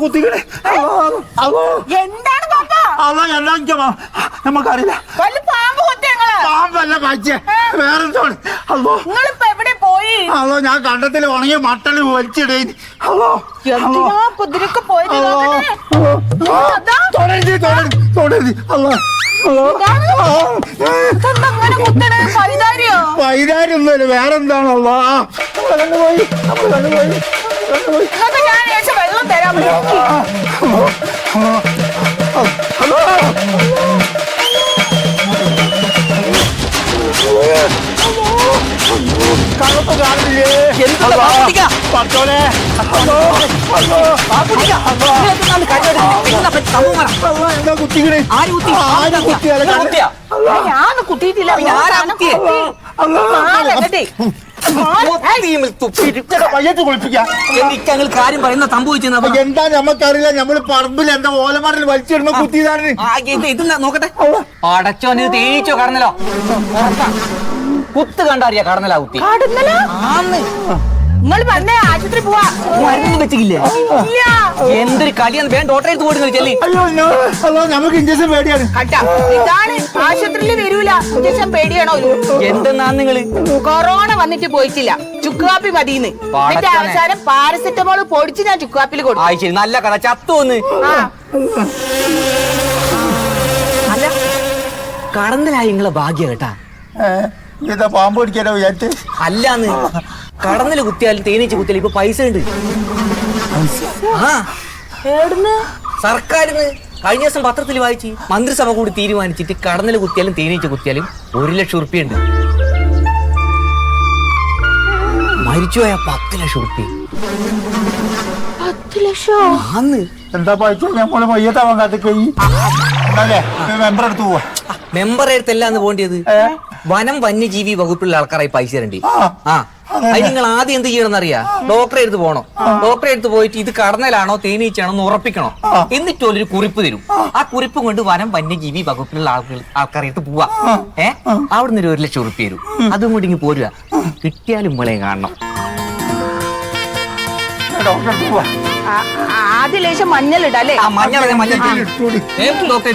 കുത്തിക്കണേ. Hello എന്താണ് hello എന്നാ നമുക്കറിയില്ല. പാമ്പല്ല പച്ചേ വേറെ അതോ പോയി? ഞാൻ കണ്ടത്തിൽ ഉണങ്ങി മട്ടൽ വലിച്ചിടേ അതോ കുതിരക്ക് പോയി അതാ. തൊടരുത് വൈകാരൊന്നുമില്ല വേറെന്താണല്ലോ പോയി നമ്മൾ ഇന്നത്തെ ഞാൻ ഏകദേശം വെള്ളം തരാൻ കറുപ്പ് കാണില്ലേ? ഞാൻ കുത്തിയിട്ടില്ല പിന്നെ ആരാ കുത്തിയെ? ഹലോ മാലങ്ങട്ടെ പയ്യത്ത് കുളിപ്പിക്കാം. കാര്യം പറയുന്ന സംഭവിച്ചെന്ന് എന്താ നമുക്കറിയില്ല നമ്മൾ പറമ്പിൽ എന്താ ഓലമാറിൽ വലിച്ചിടുമ്പോ കുത്തിയതാണ് ഇതെന്താ? നോക്കട്ടെ. അടച്ചോ ഇത് തേച്ചോ കടന്നലോ. കുത്ത് കണ്ടറിയാ കടന്നലാ കുത്തി. ആന്ന്. നിങ്ങൾ വന്നേ ആശുപത്രി പോവാ. മരുന്ന് വെച്ചില്ലേ ഇല്ല. എന്തൊരു കളിയാണ് വേണ്ട ഓട്ടോ എടുത്ത് കൊടുക്കുന്നത് ചെല്ലി അയ്യോ ഞാൻ നമുക്ക് ഇഞ്ചക്ഷൻ പേടിയാണ്. ഇതാണ്. ആശുപത്രിയിൽ വരൂല. ഇഞ്ചക്ഷൻ പേടിയാണോ? എന്തെന്നാ നിങ്ങൾ? കൊറോണ വന്നിട്ട് പോയിട്ടില്ല. ചുക്കുകാപ്പി മതിന്ന്. പടച്ചോനെ. അവസാനം പാരസെറ്റമോൾ പൊടിച്ച് ഞാൻ ചുക്കുകാപ്പിൽ കൊടുക്കും ശരി. നല്ല കഥ. ചത്തു വന്ന് ആ. അല്ല. കടന്നലായി നിങ്ങളെ ഭാഗ്യ കേട്ടാ. ഇതാ പാമ്പ് പിടിക്കാനോ വിചാരിച്ചു? അല്ലാന്ന്. കടന്നിൽ കുത്തിയാലും തേനീച്ച കുത്തിയാലും ഇപ്പൊ പൈസ ഉണ്ട്. ആ. എവിടുന്ന്? സർക്കാരിന്ന് കഴിഞ്ഞ ദിവസം പത്രത്തിൽ വായിച്ച് മന്ത്രിസഭ കൂടി തീരുമാനിച്ചിട്ട് കടന്നൽ കുത്തിയാലും തേനീച്ച കുത്തിയാലും ഒരു ലക്ഷം ഉറുപ്പിയുണ്ട് മരിച്ചുപോയ പത്ത് ലക്ഷം ഉറുപ്പി പത്ത് ലക്ഷം? എന്താ പൈസ? പോലെ മയ്യത്താവാൻ കാത്തിക്കൈ അല്ലേ മെമ്പർ എടുത്ത് പോവാ. എന്ന് വനം വന്യജീവി വകുപ്പിലുള്ള ആൾക്കാരായി പൈസ തരണ്ടി. ആ. അത്. നിങ്ങൾ ആദ്യം എന്ത് ചെയ്യണം എന്നറിയാ? ഡോക്ടറെ അടുത്ത് പോകണം. ഡോക്ടറെ അടുത്ത് പോയിട്ട് ഇത് കടന്നലാണോ തേനീച്ചാണോ എന്ന് ഉറപ്പിക്കണം. എന്നിട്ട് ഒരു കുറിപ്പ് തരും. ആ. കുറിപ്പ് കൊണ്ട് വനം വന്യജീവി വകുപ്പിലുള്ള ആൾക്കാർ ആൾക്കാരെ അടുത്ത് പോവാ ഏഹ് അവിടുന്ന് ഒരു ഒരു ലക്ഷം ഉറുപ്പ് തരും. അതും കൂടി ഇങ്ങ് പോരുക. കിട്ടിയാലും മോളെ കാണണം. ഡോക്ടർ പോവാ. ആദ്യ ലേശം മഞ്ഞൾ മഞ്ഞൾ ഡോക്ടറെ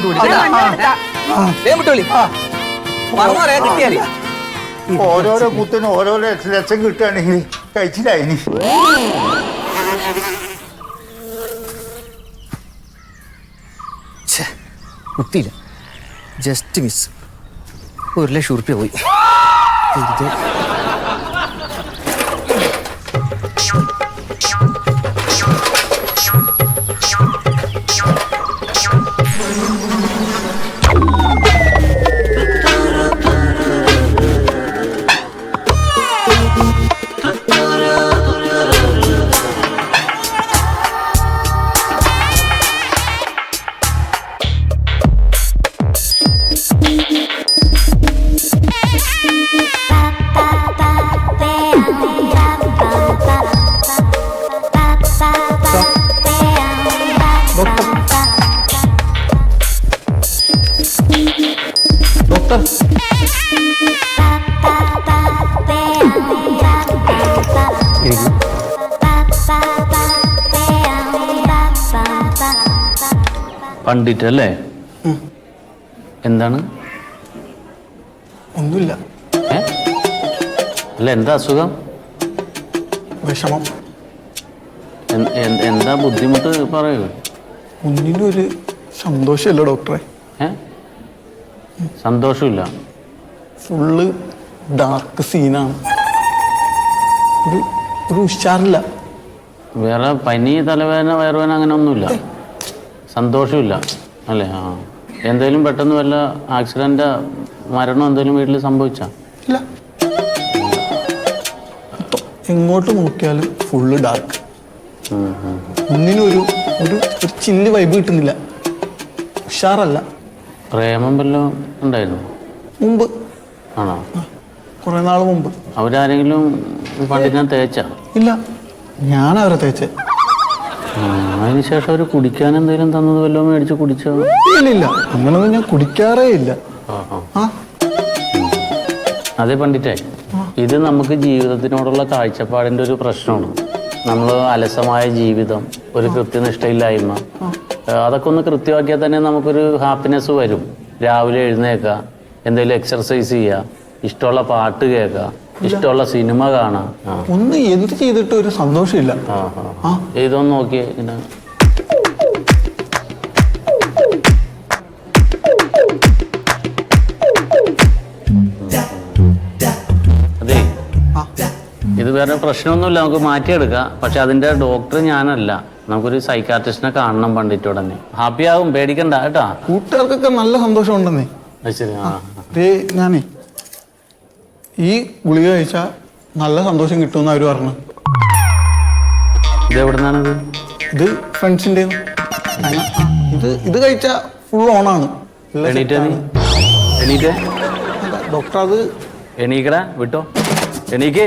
കിട്ടിയാലേ. ഓരോരോ കുത്തിനും ഓരോരോ ലക്ഷം കിട്ടുകയാണെങ്കിൽ കഴിച്ചില്ലായി ഛെ, കുത്തിയില്ല. ജസ്റ്റ് മിസ് ഒരു ലക്ഷം ഉറുപ്പ്യ പോയി. പണ്ഡിറ്റ് അല്ലേ എന്താണ്? ഒന്നുമില്ല. അല്ല എന്താ അസുഖം? വിഷമം. എന്താ ബുദ്ധിമുട്ട് പറയൂ. ഒന്നിനൊരു ഒരു സന്തോഷമല്ല ഡോക്ടറെ. ഏ? സന്തോഷമില്ല. ഫുള്ള് ഡാർക്ക് സീനാണ് ഒരു ഒരു ഉഷാറില്ല. വേറെ പനി തലവേദന വയറുവേദന അങ്ങനെ ഒന്നുമില്ല സന്തോഷമില്ല അല്ലേ? ആ. എന്തേലും പെട്ടെന്ന് വല്ല ആക്സിഡന്റ് മരണം എന്തേലും വീട്ടിൽ സംഭവിച്ച? ഇല്ല. എങ്ങോട്ട് നോക്കിയാലും ഫുള്ള് ഡാർക്ക് ഒന്നിനും ഒരു ഒരു ഒരു ചില്ല് വൈബ് കിട്ടുന്നില്ല. ഉഷാറല്ല. പ്രേമം വല്ലതും ഉണ്ടായിരുന്നു? മുമ്പ്. ആണോ? കുറെ നാൾ മുമ്പ്. അവരാരെങ്കിലും പണ്ടിനെ തേച്ച? ഇല്ല ഞാൻ അവരെ തേച്ചേ അതിനുശേഷം അവർ കുടിക്കാൻ എന്തെങ്കിലും തന്നത് വല്ലതും മേടിച്ച് കുടിച്ചോ? ഇല്ല ഇല്ല. അങ്ങനൊന്നും ഞാൻ കുടിക്കാറേ ഇല്ല. ആ അതെ പണ്ടിറ്റേ ഇത് നമുക്ക് ജീവിതത്തിനോടുള്ള കാഴ്ചപ്പാടിന്റെ ഒരു പ്രശ്നമാണ്. നമ്മൾ അലസമായ ജീവിതം ഒരു കൃത്യനിഷ്ഠയില്ലായ്മ. അതൊക്കെ ഒന്ന് കൃത്യമാക്കിയാൽ തന്നെ നമുക്കൊരു ഹാപ്പിനെസ് വരും. രാവിലെ എഴുന്നേക്കുക എന്തെങ്കിലും എക്സർസൈസ് ചെയ്യുക ഇഷ്ടമുള്ള പാട്ട് കേൾക്കുക ഇഷ്ടമുള്ള സിനിമ കാണാം ഒന്ന് എന്ത് ചെയ്തിട്ട് ഒരു സന്തോഷമില്ല. ഇതൊന്ന് നോക്കിയേ ഇങ്ങനെ. അതെ. ഇത് വേറെ പ്രശ്നമൊന്നുമില്ല നമുക്ക് മാറ്റിയെടുക്കാം. പക്ഷെ അതിന്റെ ഡോക്ടർ ഞാനല്ല. നമുക്കൊരു സൈക്കാട്രിസ്റ്റിനെ കാണണം പണ്ടിട്ട് ഉടനെ. ഹാപ്പി ആകും പേടിക്കണ്ട കേട്ടാ. കൂട്ടുകാർക്കൊക്കെ നല്ല സന്തോഷമുണ്ടെന്നേ. അത് ശരി ആ. ദേ ഞാനേ ഈ ഗുളിക കഴിച്ചാൽ നല്ല സന്തോഷം കിട്ടുമെന്ന് അവർ പറഞ്ഞു. ഇത് എവിടെ നിന്നാണിത് ഇത് ഫ്രണ്ട്സിന്റെ ഇത് ഇത് കഴിച്ചാൽ ഫുൾ ഓൺ ആണ്. എണീറ്റേ നീ. എണീറ്റേ? അല്ല, ഡോക്ടർ അത് എണീക്കടാ വിട്ടോ. എണീക്കേ.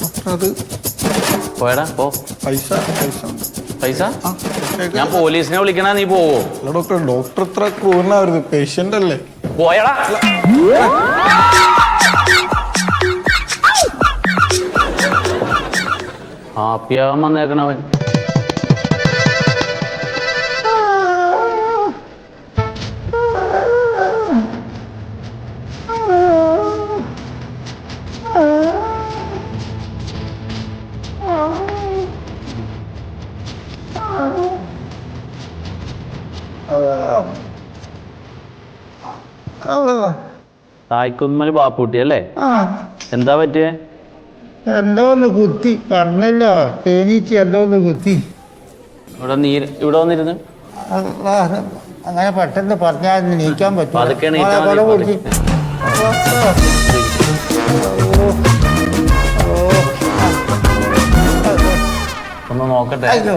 ഡോക്ടർ അത് പോയടാ പോ. പൈസ പൈസ. പൈസ? ഞാൻ പോലീസിനെ വിളിക്കണ നീ പോവോ. ഡോക്ടർ ഡോക്ടർ എത്ര ക്രൂരനാവരുത്. പേഷ്യന്റ് അല്ലേ? പോയടാ. ഹാപ്പിയാവാൻ വന്നേക്കണവൻ. തായ്ക്കുമ്മൽ ബാപ്പൂട്ടി അല്ലേ എന്താ പറ്റിയേ? എന്തോ ഒന്ന് കുത്തി. പറഞ്ഞല്ലോ. തേനീച്ച എന്തോ ഒന്ന് കുത്തി. ഇവിടെ നീര് ഇവിടെ വന്നിരുന്നു? അങ്ങനെ പെട്ടെന്ന് പറഞ്ഞാൽ നീക്കാൻ പറ്റും ഒന്ന് നോക്കട്ടെ. അല്ലോ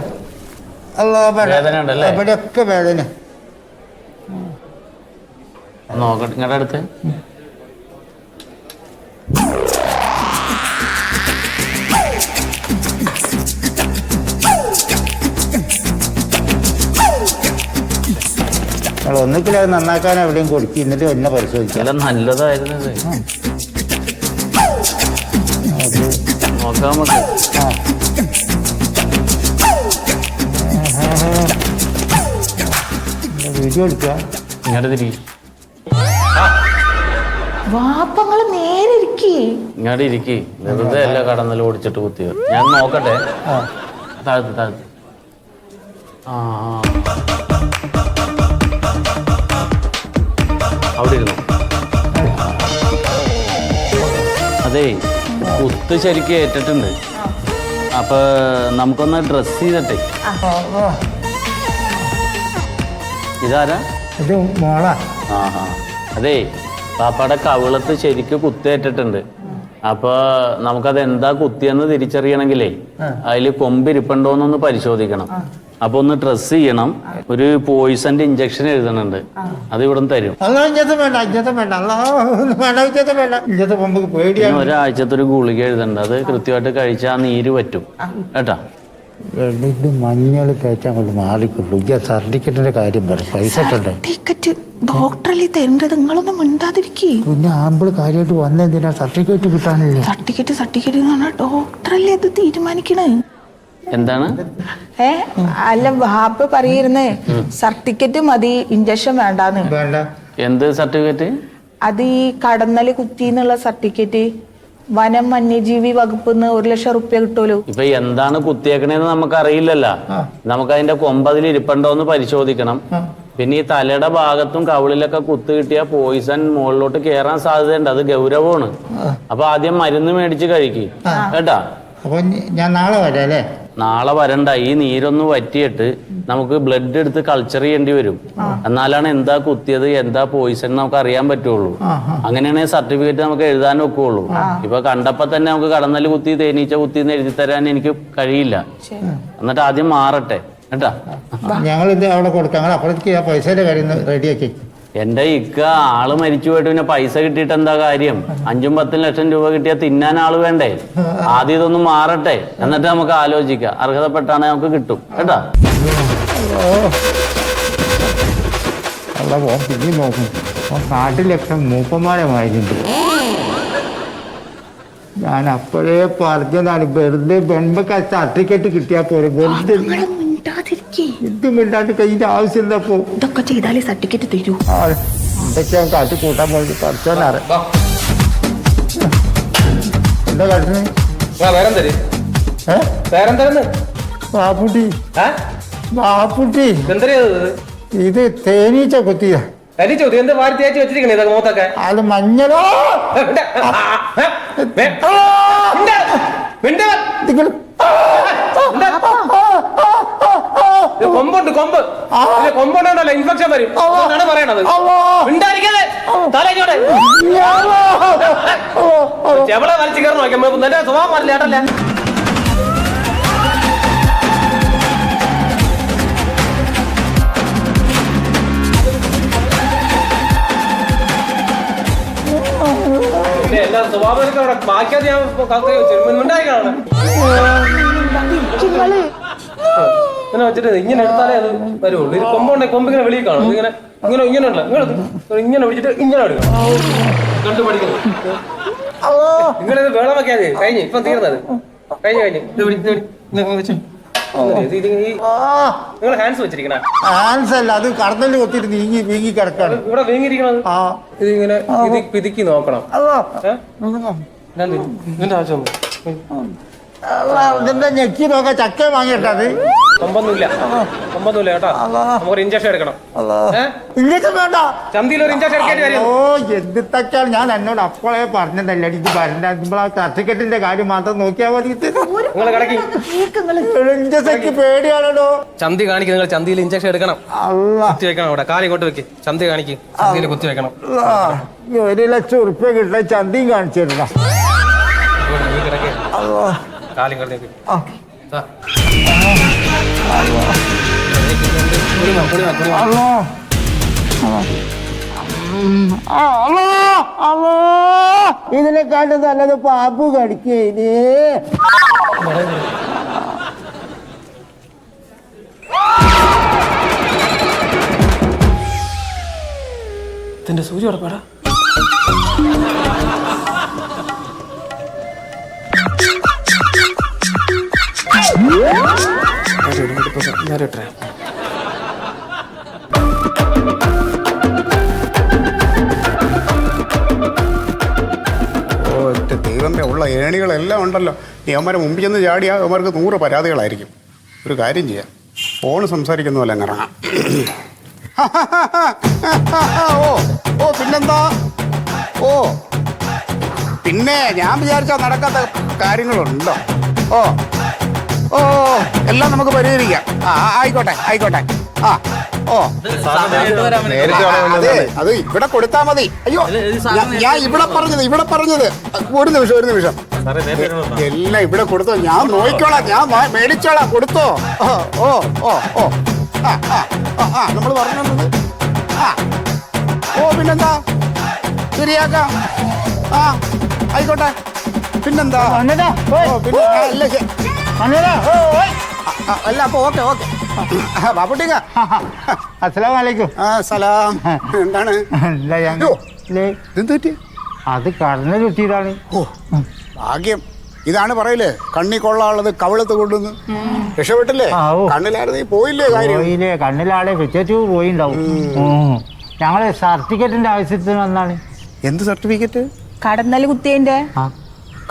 അല്ലോ വേദന ഉണ്ടല്ലേ? ഇവിടെയൊക്കെ വേദന. നോക്കട്ടെ. നിങ്ങളുടെ അടുത്ത്? നിങ്ങൾ ഒന്നിക്കിൽ അത് നന്നാക്കാൻ എവിടെയും കൊടുക്കി. എന്നിട്ട് എന്നെ പരിശോധിക്കാം. അല്ല നല്ലതായിരുന്നു ഇത്. നോക്കാൻ മതി ആ. വീഡിയോ എടുക്കുക. ഇങ്ങനെ തിരി വാപ്പങ്ങൾ നേരെ ഇരിക്കേ. ഇങ്ങോട്ട് ഇരിക്കി. വെറുതെ അല്ല കടന്നൽ ഓടിച്ചിട്ട് കുത്തിയത്. ഞാൻ നോക്കട്ടെ. താഴ്ത്ത് താഴ്ത്ത്. ആ ആ. അവിടെ ഇരുന്നു? അതെ കുത്ത് ശരിക്കും ഏറ്റിട്ടുണ്ട്. അപ്പൊ നമുക്കൊന്ന് ഡ്രസ് ചെയ്തിട്ടെ. ഇതാരാ? ഇത് മോളാ. ആ. അതെ പാപ്പയുടെ കവിളത്ത് ശരിക്ക് കുത്തേറ്റിട്ടുണ്ട് അപ്പൊ നമുക്കത് എന്താ കുത്തിയെന്ന് തിരിച്ചറിയണമെങ്കിലേ അതിൽ കൊമ്പിരിപ്പുണ്ടോന്നൊന്ന് പരിശോധിക്കണം. അപ്പൊ ഒന്ന് ഡ്രസ് ചെയ്യണം. ഒരു പോയിസന്റെ ഇഞ്ചക്ഷൻ എഴുതണുണ്ട്. അത് ഇവിടെ തരും. ഒരാഴ്ചത്തെ ഒരു ഗുളിക എഴുതണ്ട. അത് കൃത്യമായിട്ട് കഴിച്ചാൽ നീര് പറ്റും. കേട്ടാ? ഇത് മഞ്ഞൾ തേച്ചാൽ കൊണ്ട് മാറിക്കൊള്ളു. ഈ സർട്ടിഫിക്കറ്റിന്റെ കാര്യം പറയും പൈസ ഇട്ടണ്ടേ ടിക്കറ്റ് ഡോക്ടറല്ലേ തരേണ്ടത് നിങ്ങളൊന്നും മിണ്ടാതിരിക്കേ. പിന്നെ ആമ്പിൾ കാര്യമായിട്ട് വന്നെന്തിനാ? സർട്ടിഫിക്കറ്റ് കിട്ടാനില്ലേ? സർട്ടിഫിക്കറ്റ് സർട്ടിഫിക്കറ്റ് എന്ന് പറഞ്ഞാൽ ഡോക്ടറല്ലേ അത് തീരുമാനിക്കണേ? എന്താണ്? ഏ? അല്ല വാപ്പ് പറയുന്നേ സർട്ടിഫിക്കറ്റ് മതി ഇഞ്ചക്ഷൻ വേണ്ടാന്ന്. വേണ്ട. എന്ത് സർട്ടിഫിക്കറ്റ്? അത് ഈ കടന്നൽ കുത്തിന്നുള്ള സർട്ടിഫിക്കറ്റ്. വനം വന്യജീവി വകുപ്പ് ഒരു ലക്ഷം റുപ്യ കിട്ടുമല്ലോ ഇപ്പൊ എന്താണ് കുത്തിയേക്കണേന്ന് നമുക്ക് അറിയില്ലല്ലോ നമുക്ക് അതിന്റെ കൊമ്പതിൽ ഇരിപ്പുണ്ടോ എന്ന് പരിശോധിക്കണം. പിന്നെ ഈ തലയുടെ ഭാഗത്തും കവിളിലൊക്കെ കുത്തു കിട്ടിയ പോയിസൺ മുകളിലോട്ട് കയറാൻ സാധ്യതയുണ്ട്. അത് ഗൗരവമാണ്. അപ്പൊ ആദ്യം മരുന്ന് മേടിച്ച് കഴിക്കും. കേട്ടാ? അപ്പൊ ഞാൻ നാളെ വരാം അല്ലേ? നാളെ വരണ്ട ഈ നീരൊന്ന് വറ്റിയിട്ട് നമുക്ക് ബ്ലഡ് എടുത്ത് കൾച്ചർ ചെയ്യേണ്ടി വരും. എന്നാലാണ് എന്താ കുത്തിയത് എന്താ പോയിസൺ നമുക്ക് അറിയാൻ പറ്റുള്ളൂ. അങ്ങനെയാണെങ്കിൽ സർട്ടിഫിക്കറ്റ് നമുക്ക് എഴുതാൻ ഒക്കുള്ളൂ. ഇപ്പൊ കണ്ടപ്പോ തന്നെ നമുക്ക് കടന്നൽ കുത്തി തേനീച്ച കുത്തി എന്ന് എഴുതി തരാൻ എനിക്ക് കഴിയില്ല. എന്നിട്ട് ആദ്യം മാറട്ടെ. കേട്ടാ? ഞങ്ങൾ ഇത് അവിടെ കൊടുക്കാം. അപ്പോഴേക്ക് ആ പൈസയുടെ കാര്യം റെഡിയാക്കി എന്റെ ഇക്ക ആൾ മരിച്ചു പോയിട്ട് പിന്നെ പൈസ കിട്ടിയിട്ട് എന്താ കാര്യം? അഞ്ചും പത്തും ലക്ഷം രൂപ കിട്ടിയാൽ തിന്നാൻ ആൾ വേണ്ടേ? ആദ്യം ഇതൊന്നും മാറട്ടെ. എന്നിട്ട് നമുക്ക് ആലോചിക്കാം. അർഹതപ്പെട്ടാണ് നമുക്ക് കിട്ടും. കേട്ടാ? നോക്കും. നാട്ടിലൊക്കെ മൂപ്പന്മാരെ ഞാൻ അപ്പോഴേ പറഞ്ഞതാണ് വെറുതെ പെൺപക്ക സർട്ടിഫിക്കറ്റ് കിട്ടിയാ പോരെ. വെറുതെ ഇത് മിണ്ടാണ്ട് കഴിഞ്ഞ ആവശ്യമില്ല പോ ഇതൊക്കെ ചെയ്താലേ സർട്ടിഫിക്കറ്റ് തരൂ. എന്തൊക്കെയാ കാട്ടി കൂട്ടാൻ പോയി പഠിച്ചോനറി എന്താ കാട്ടുന്നത് വേറെന്തര് ഏ? വേറെന്തരെന്ന് ബാപ്പുട്ടി ആ ബാപ്പുട്ടി എന്തരേ ഇത് തേനീച്ച കുത്തിയ അരി ചോദ്യം എന്താ വാരി തേച്ച് വെച്ചിരിക്കണേ ഇതൊക്കെ മൂത്തൊക്കെ അത് മഞ്ഞളോ. നിങ്ങൾ കൊമ്പുണ്ട് കൊമ്പ്. കൊമ്പുണ്ടല്ലോ ഇൻഫെക്ഷൻ വരും. എന്നാണ് പറയണത്. മിണ്ടായിരിക്കാതെ തല ഇങ്ങോട്ട്. ചെവളെ വലിച്ചു കയറി നോക്കാം നിന്റെ സ്വഭാവം പറഞ്ഞില്ല ഏട്ടല്ലേ എല്ലാ സ്വഭാവം അവിടെ ബാക്കിയത് ഞാൻ കക്കറി വെച്ചു. മിണ്ടായിരിക്കണം ഇങ്ങനെ വെച്ചിട്ട് ഇങ്ങനെ എടുത്താലേ അത് വരുള്ളൂ ഇത് കൊമ്പുണ്ടെ കൊമ്പ് ഇങ്ങനെ വെളിയിൽ കാണും. ഇങ്ങനെ ഇങ്ങനെ ഇങ്ങനെ ഉണ്ടല്ലോ. ഇങ്ങനെ ഇങ്ങനെ പിടിച്ചിട്ട് ഇങ്ങനെ എടുക്കണം കണ്ടു പഠിക്കുന്നു നിങ്ങളിത് വേണം വെക്കാതെ കഴിഞ്ഞു. ഇപ്പം തീർന്നത്. കഴിഞ്ഞു കഴിഞ്ഞു. ഇത് വെച്ച്. നിങ്ങൾ ഹാൻഡ്സ് വെച്ചിരിക്കണ. ആൻസ് അല്ല. അത് കടന്നൽ കൊത്തിട്ട് നീങ്ങി നീങ്ങി കിടക്കാണ്. ഇവിടെ വീങ്ങിയിരിക്കണത്. ആ. ഇത് ഇങ്ങനെ ഇത് പിതുക്കി നോക്കണം. ഇതിന്റെ ആവശ്യം ഇതിന്റെ ഞെക്കി നോക്കാൻ ചക്ക വാങ്ങിയിട്ടത് കൊമ്പൊന്നുമില്ല കൊമ്പൊന്നുമില്ല കേട്ടോ. നമുക്കൊരു ഇഞ്ചക്ഷൻ എടുക്കണം. ഇങ്ങോട്ട് വേണ്ട. ചന്തിയിൽ ഒരു ഇഞ്ചക്ഷൻ എടുക്കേണ്ടി വരും. ഓ എന്തിട്ടൊക്കെയാണ്? ഞാൻ എന്നോട് അപ്പോഴേ പറഞ്ഞതല്ലേ എനിക്ക് പറഞ്ഞാൽ ആ സർട്ടിഫിക്കറ്റിന്റെ കാര്യം മാത്രം നോക്കിയാൽ മതി. ഇഞ്ചസക്ക് പേടിയാണോ ചന്തി കാണിക്കും. നിങ്ങൾ ചന്തിയിൽ ഇഞ്ചക്ഷൻ എടുക്കണം. കുത്തി വെക്കണം അവിടെ. കാലി ഇങ്ങോട്ട് വെക്ക്. ചന്തി കാണിക്കും. ചന്തിയിൽ കുത്തി വെക്കണം. ഒരു ലക്ഷം ഉറുപ്പ്യ കിട്ടാൻ ചന്തിയും കാണിച്ചിരുന്ന അല്ലോ കാലി അല്ലോ അല്ലോ ഇതിനെക്കാട്ടും നല്ലത് പാമ്പ് കടിക്കേ ഇതിന്റെ സൂചി ഉടപ്പാടാ ഓ ഉള്ള ഏണികളെല്ലാം ഉണ്ടല്ലോ. ഈ അവന്മാരെ മുമ്പിൽ ചെന്ന് ചാടിയാൽ അവന്മാർക്ക് നൂറ് പരാതികളായിരിക്കും. ഒരു കാര്യം ചെയ്യാം. ഫോൺ സംസാരിക്കുന്ന പോലെ ഓ ഓ പിന്നെന്താ? ഓ പിന്നെ ഞാൻ വിചാരിച്ച നടക്കാത്ത കാര്യങ്ങളുണ്ടോ? ഓ ഓ എല്ലാം നമുക്ക് പരിഹരിക്കാം. ആ ആ, ആയിക്കോട്ടെ ആയിക്കോട്ടെ. ആ ഓ. അതെ അത് ഇവിടെ കൊടുത്താ മതി. അയ്യോ ഞാൻ- ഞാൻ ഇവിടെ പറഞ്ഞത് ഇവിടെ പറഞ്ഞത്. ഒരു നിമിഷം ഒരു നിമിഷം. എല്ലാം ഇവിടെ കൊടുത്തോ. ഞാൻ നോക്കിക്കോളാം ഞാൻ വാ- മേടിച്ചോളാം കൊടുത്തോ. ഓ ഓ ഓ ഓ. ആ ആ ആ, ആ നമ്മൾ പറഞ്ഞു വന്നത് ആ. ഓ പിന്നെന്താ? ശരിയാക്കാം. ആ ആയിക്കോട്ടെ. പിന്നെന്താ? ഓ പിന്നെ ആ, ശ- അല്ല അപ്പൊ ഓക്കെ ഓക്കെ. വലൈക്കും ആ സലാം. എന്താണ്? അത് കടന്നു കിട്ടിയതാണ് ഓ ഭാഗ്യം. ഇതാണ് പറയില്ലേ കണ്ണി കൊള്ളാനുള്ളത് കവിളത്ത് കൊണ്ടുവന്ന് രക്ഷപ്പെട്ടില്ലേ? കണ്ണിലായിരുന്നു പോയില്ലേ കാര്യം? പോയില്ലേ കണ്ണിലാളെ വെച്ചു പോയിണ്ടാവും. ഞങ്ങൾ സർട്ടിഫിക്കറ്റിന്റെ ആവശ്യത്തിന് വന്നാണ്. എന്ത് സർട്ടിഫിക്കറ്റ്? കടന്നൽ കുത്തിയതിന്റെ? ആ.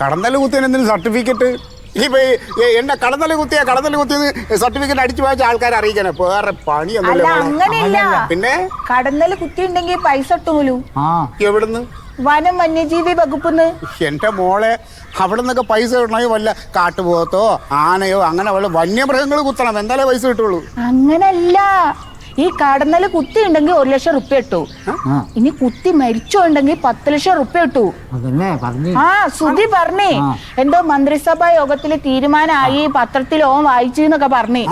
കടന്നൽ കുത്തിയതിന് എന്തിന് സർട്ടിഫിക്കറ്റ്? ഇനിയിപ്പോ എന്റെ എന്നെ കടന്നൽ കുത്തിയ കടന്നൽ കുത്തിയത് സർട്ടിഫിക്കറ്റ് അടിച്ചു വായിച്ച ആൾക്കാരെ അറിയിക്കാനെ. വേറെ പണിയൊന്നുമില്ല. അങ്ങനെയില്ല. പിന്നെ? കടന്നൽ കുത്തിയുണ്ടെങ്കിൽ പൈസ ഇട്ടൂലു ആ. എവിടുന്ന്? വനം വന്യജീവി വകുപ്പിന്ന്. എന്റെ മോളെ അവിടെ നിന്നൊക്കെ പൈസ കിട്ടണമെങ്കിൽ വല്ല കാട്ടുപോത്തോ ആനയോ അങ്ങനെ വല്ല വന്യമൃഗങ്ങൾ കുത്തണം. എന്തായാലേ പൈസ കിട്ടുള്ളൂ. അങ്ങനല്ല. ഈ കടന്നൽ കുത്തി ഉണ്ടെങ്കിൽ ഒരു ലക്ഷം റുപ്യ ഇട്ടു. ഇനി കുത്തി മരിച്ചുണ്ടെങ്കിൽ പത്ത് ലക്ഷം റുപ്യ ഇട്ടു. ആ സുധി പറഞ്ഞേ. എന്തോ മന്ത്രിസഭാ യോഗത്തിൽ തീരുമാനമായി പത്രത്തിൽ ഓൻ വായിച്ചു എന്നൊക്കെ പറഞ്ഞേ.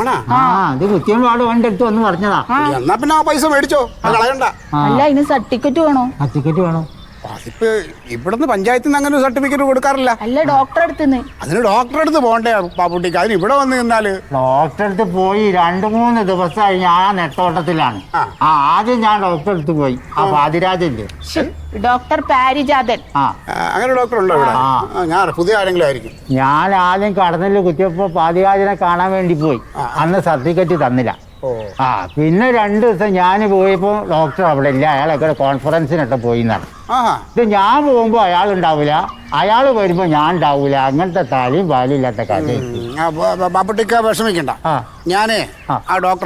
എന്നാ പിന്നെ ആ പൈസ മേടിച്ചോ? കളയണ്ട. അല്ല ഇനി സർട്ടിഫിക്കറ്റ് വേണോ? സർട്ടിഫിക്കറ്റ് വേണോ. അതിപ്പോ ഇവിടുന്ന് പഞ്ചായത്തിൽ നിന്ന് അങ്ങനെ സർട്ടിഫിക്കറ്റ് കൊടുക്കാറില്ല. അല്ല ഡോക്ടറെ അടുത്തുനിന്ന് അതിന് ഡോക്ടറെ അടുത്ത് പോകണ്ടേ പാപ്പുട്ടിക്ക് അതിന് ഇവിടെ വന്ന് നിന്നാൽ. ഡോക്ടറെ അടുത്ത് പോയി രണ്ടു മൂന്ന് ദിവസമായി ഞാൻ ആ നെട്ടോട്ടത്തിലാണ്. ആ. ആദ്യം ഞാൻ ഡോക്ടറെ അടുത്ത് പോയി. ആ പാതിരാജല്ലേ ഡോക്ടർ പാരിജാതൻ. ആ. ആ, അങ്ങനെ ഡോക്ടർ ഉണ്ടോ ഇവിടെ ഞാൻ പുതിയ ആരെങ്കിലും ആയിരിക്കും. ഞാൻ ആദ്യം കടന്നിൽ കുത്തിയപ്പോ പാതിരാജനെ കാണാൻ വേണ്ടി പോയി. അന്ന് സർട്ടിഫിക്കറ്റ് തന്നില്ല. ആ പിന്നെ രണ്ടു ദിവസം ഞാൻ പോയപ്പോ ഡോക്ടർ അവിടെ ഇല്ല. അയാൾ അയാളൊക്കെ കോൺഫറൻസിനൊക്കെ പോയി എന്നാണ് ഇത് ഞാൻ പോകുമ്പോ അയാൾ ഉണ്ടാവില്ല അയാൾ വരുമ്പോ ഞാൻ ഉണ്ടാവില്ല അങ്ങനത്തെ താലിയും പാലും ഇല്ലാത്ത കാര്യം വിഷമിക്കണ്ട. ഞാനേ. ആ. ഡോക്ടർ